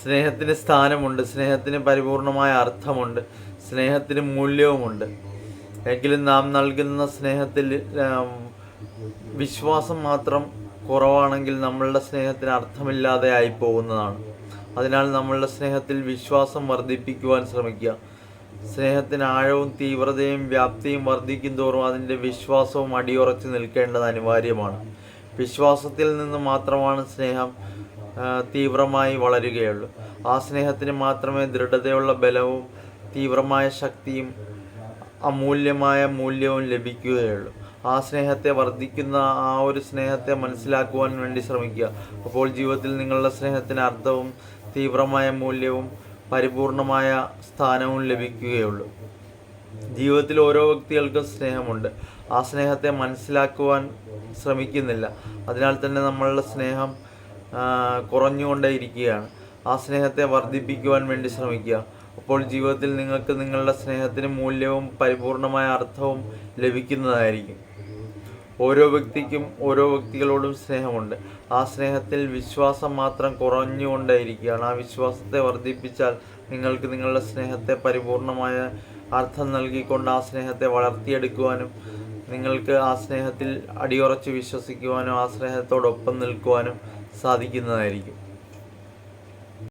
സ്നേഹത്തിന് സ്ഥാനമുണ്ട് സ്നേഹത്തിന് പരിപൂർണമായ അർത്ഥമുണ്ട് സ്നേഹത്തിന് മൂല്യവുമുണ്ട്. എങ്കിലും നാം നൽകുന്ന സ്നേഹത്തിൽ വിശ്വാസം മാത്രം കുറവാണെങ്കിൽ നമ്മളുടെ സ്നേഹത്തിന് അർത്ഥമില്ലാതെ ആയി പോകുന്നതാണ് അതിനാൽ നമ്മളുടെ സ്നേഹത്തിൽ വിശ്വാസം വർദ്ധിപ്പിക്കുവാൻ ശ്രമിക്കുക. സ്നേഹത്തിന് ആഴവും തീവ്രതയും വ്യാപ്തിയും വർദ്ധിക്കും തോറും അതിന്റെ വിശ്വാസവും അടിയുറച്ച് നിൽക്കേണ്ടത് അനിവാര്യമാണ്. വിശ്വാസത്തിൽ നിന്ന് മാത്രമാണ് സ്നേഹം തീവ്രമായി വളരുകയുള്ളൂ. ആ സ്നേഹത്തിന് മാത്രമേ ദൃഢതയുള്ള ബലവും തീവ്രമായ ശക്തിയും അമൂല്യമായ മൂല്യവും ലഭിക്കുകയുള്ളൂ. ആ സ്നേഹത്തെ വർദ്ധിക്കുന്ന ആ ഒരു സ്നേഹത്തെ മനസ്സിലാക്കുവാൻ വേണ്ടി ശ്രമിക്കുക. അപ്പോൾ ജീവിതത്തിൽ നിങ്ങളുടെ സ്നേഹത്തിന് അർത്ഥവും തീവ്രമായ മൂല്യവും പരിപൂർണമായ സ്ഥാനവും ലഭിക്കുകയുള്ളൂ. ജീവിതത്തിൽ ഓരോ വ്യക്തികൾക്കും സ്നേഹമുണ്ട്. ആ സ്നേഹത്തെ മനസ്സിലാക്കുവാൻ ശ്രമിക്കുന്നില്ല. അതിനാൽ തന്നെ നമ്മളുടെ സ്നേഹം കുറഞ്ഞുകൊണ്ടേയിരിക്കുകയാണ് ആ സ്നേഹത്തെ വർദ്ധിപ്പിക്കുവാൻ വേണ്ടി ശ്രമിക്കുക. അപ്പോൾ ജീവിതത്തിൽ നിങ്ങൾക്ക് നിങ്ങളുടെ സ്നേഹത്തിന് മൂല്യവും പരിപൂർണമായ അർത്ഥവും ലഭിക്കുന്നതായിരിക്കും. ഓരോ വ്യക്തിക്കും ഓരോ വ്യക്തികളോടും സ്നേഹമുണ്ട്. ആ സ്നേഹത്തിൽ വിശ്വാസം മാത്രം കുറഞ്ഞുകൊണ്ടേയിരിക്കുകയാണ് ആ വിശ്വാസത്തെ വർദ്ധിപ്പിച്ചാൽ നിങ്ങൾക്ക് നിങ്ങളുടെ സ്നേഹത്തെ പരിപൂർണമായ അർത്ഥം നൽകിക്കൊണ്ട് ആ സ്നേഹത്തെ വളർത്തിയെടുക്കുവാനും നിങ്ങൾക്ക് ആ സ്നേഹത്തിൽ അടിയുറച്ച് വിശ്വസിക്കുവാനും ആ സ്നേഹത്തോടൊപ്പം നിൽക്കുവാനും സാധിക്കുന്നതായിരിക്കും.